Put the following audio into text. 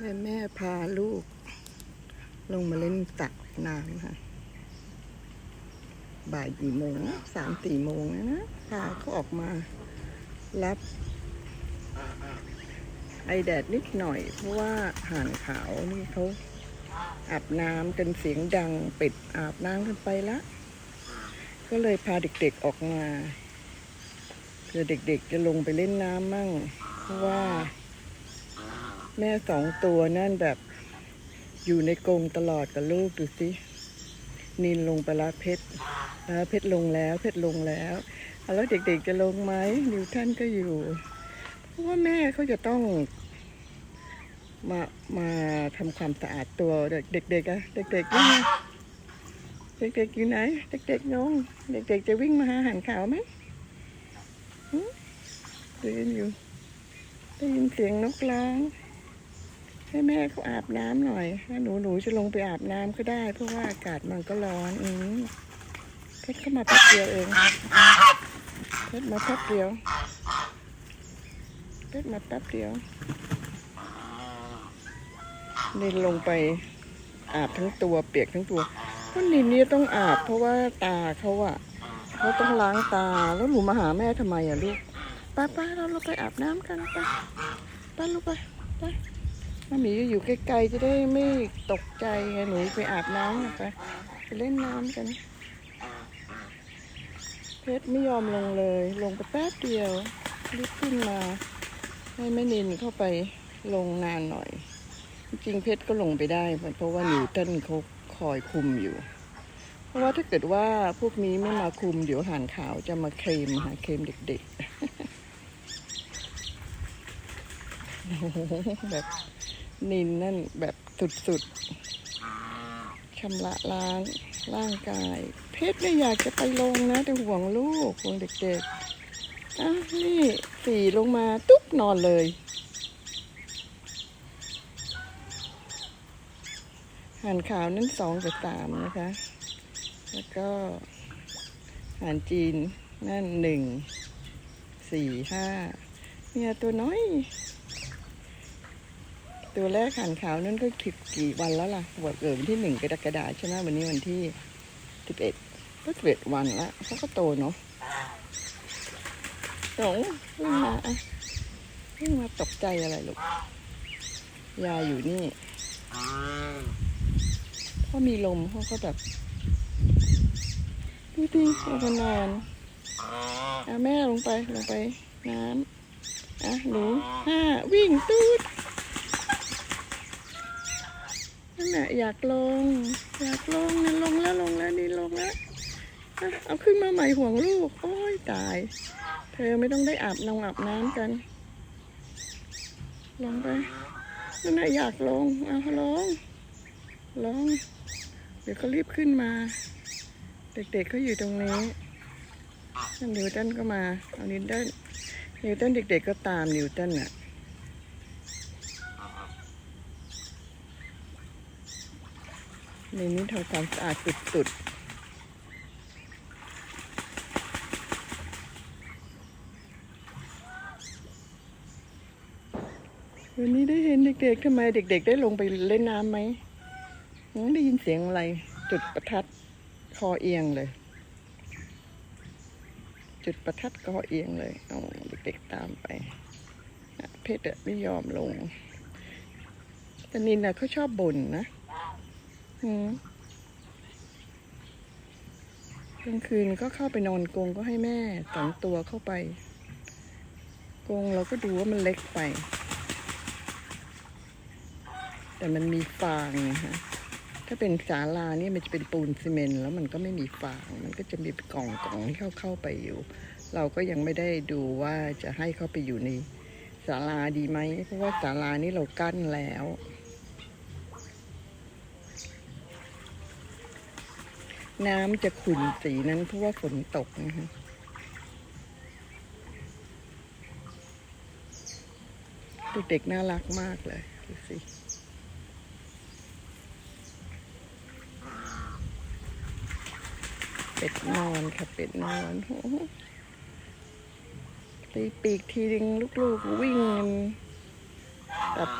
แม่แม่พาลูก ลงมาเล่นสระน้ำค่ะ บ่ายกี่โมงสามสี่โมงแล้วนะ พาเขาออกมารับไอแดดนิดหน่อย เพราะว่าห่านขาวนี่เขาอาบน้ำกันเสียงดังเป็ดอาบน้ำกันไปละ ก็เลยพาเด็กๆออกมาเพื่อเด็กๆจะลงไปเล่นน้ำมั่ง เพราะว่า แม่สองตัวนั่นแบบอยู่ในกรงตลอดกับลูกดูสินินลงไปละเพชรแล้วเพชรลงแล้วเพชรลงแล้วแล้วเด็กๆจะลงไหมนิวท่านก็อยู่ เพราะว่าแม่เขาจะต้อง มามาทำความสะอาดตัวเด็กๆอะเด็กๆนี่งเด็กๆอยู่ไหน เด็กๆงงเด็กๆจะวิ่งมาหาหารขาวไหมหึได้ยินอยู่ได้ยินเสียงนกร้อง ให้แม่เขาอาบน้ำหน่อยถ้หนูหนูจะลงไปอาบน้ำก็ได้ เพราะว่าอากาศมันก็ร้อนอืมเพชรเข้ามาแป๊บเดียวเองเพชรมาแป๊บเดียวเพชรมาแป๊บเดียวนินลงไปอาบทั้งตัวเปียกทั้งตัวเพราะนินนี่ต้องอาบ เพราะว่าตาเขาอะเขาต้องล้างตาแล้วหนูมาหาแม่ทำไมอะลูกป้าป้าเราเราไปอาบน้ำกันไปป้าลูกไปไป น้าหมีอยู่ใกล้ๆจะได้ไม่ตกใจไงหนูไปอาบน้ำนะไปไปเล่นน้ำกัน เพชรไม่ยอมลงเลย ลงไปแป๊บเดียวรีบขึ้นมา ให้แม่นินเข้าไปลงนานหน่อย จริงเพชรก็ลงไปได้ เพราะว่านิวตันเขาคอยคุมอยู่ เพราะว่าถ้าเกิดว่าพวกนี้ไม่มาคุมเดี๋ยวหานขาวจะมาเคลมหาเคลมเด็กๆแบบ นินนั่นแบบสุดๆชำระล้างร่างกาย เพชรเนี่อยากจะไปลงนะ แต่ห่วงลูกห่วงเด็กๆอะนี่สี่ลงมาตุ๊บนอนเลย หันขาวนั่นสองกับสามนะคะ แล้วก็หันจีนนั่นหนึ่งสี่ห้าเนี่ยตัวน้อย ตัวแรกหันขาวนั่นก็คิดกี่วันแล้วล่ะวันเกิดวันที่หนึ่งกรกฎาคมใช่ไหมวันนี้วันที่สิบเอ็ดก็สิบเอ็ดวันละเขาก็โตเนาะหลงวิ่งมาอะวิ่งมาตกใจอะไรลูกยาอยู่นี่พอมีลมเขาก็แบบดูดิลงมานอนอะแม่ลงไปลงไปน้ำอะหนูห้าวิ่งตูด น่ะอยากลง อยากลงนั่นลงแล้วลงแล้วนี่ลงแล้วเอาขึ้นมาใหม่ห่วงลูก โอ้ยตาย เธอไม่ต้องได้อาบน้ำอาบน้ำกัน ลงไปนั่นแหะอยากลงเอาลงลงเดี๋ยวเขารีบขึ้นมา เด็กๆเขาอยู่ตรงนี้นั่นนิวตันก็มาเอานิวตันนิวตันเด็กๆก็ตามนิวตันอะ ในนี้ทำความสะอาดสุดๆ วันนี้ได้เห็นเด็กๆทำไมเด็ก ๆ ได้ลงไปเล่นน้ำไหม ได้ยินเสียงอะไร จุดประทัดคอเอียงเลย จุดประทัดคอเอียงเลยเอาเด็กๆตามไป เพชรไม่ยอมลงแต่นินนะเขาชอบบ่นนะ กลางคืนก็เข้าไปนอนกรงก็ให้แม่สองตัวเข้าไปกรงเราก็ดูว่ามันเล็กไป แต่มันมีฟางไงฮะถ้าเป็นศาลาเนี่ยมันจะเป็นปูนซีเมนต์แล้วมันก็ไม่มีฟางมันก็จะมีกล่องกล่องที่เข้าเข้าไปอยู่ เราก็ยังไม่ได้ดูว่าจะให้เข้าไปอยู่ในศาลาดีไหมเพราะว่าศาลานี้เรากั้นแล้ว น้ำจะขุ่นสีนั้นเพราะว่าฝนตกนะคะเด็กๆน่ารักมากเลยดูสิเป็ดนอนค่ะเป็ดนอนโอ้โหตีปีกทีนึงลูกๆวิ่งกัน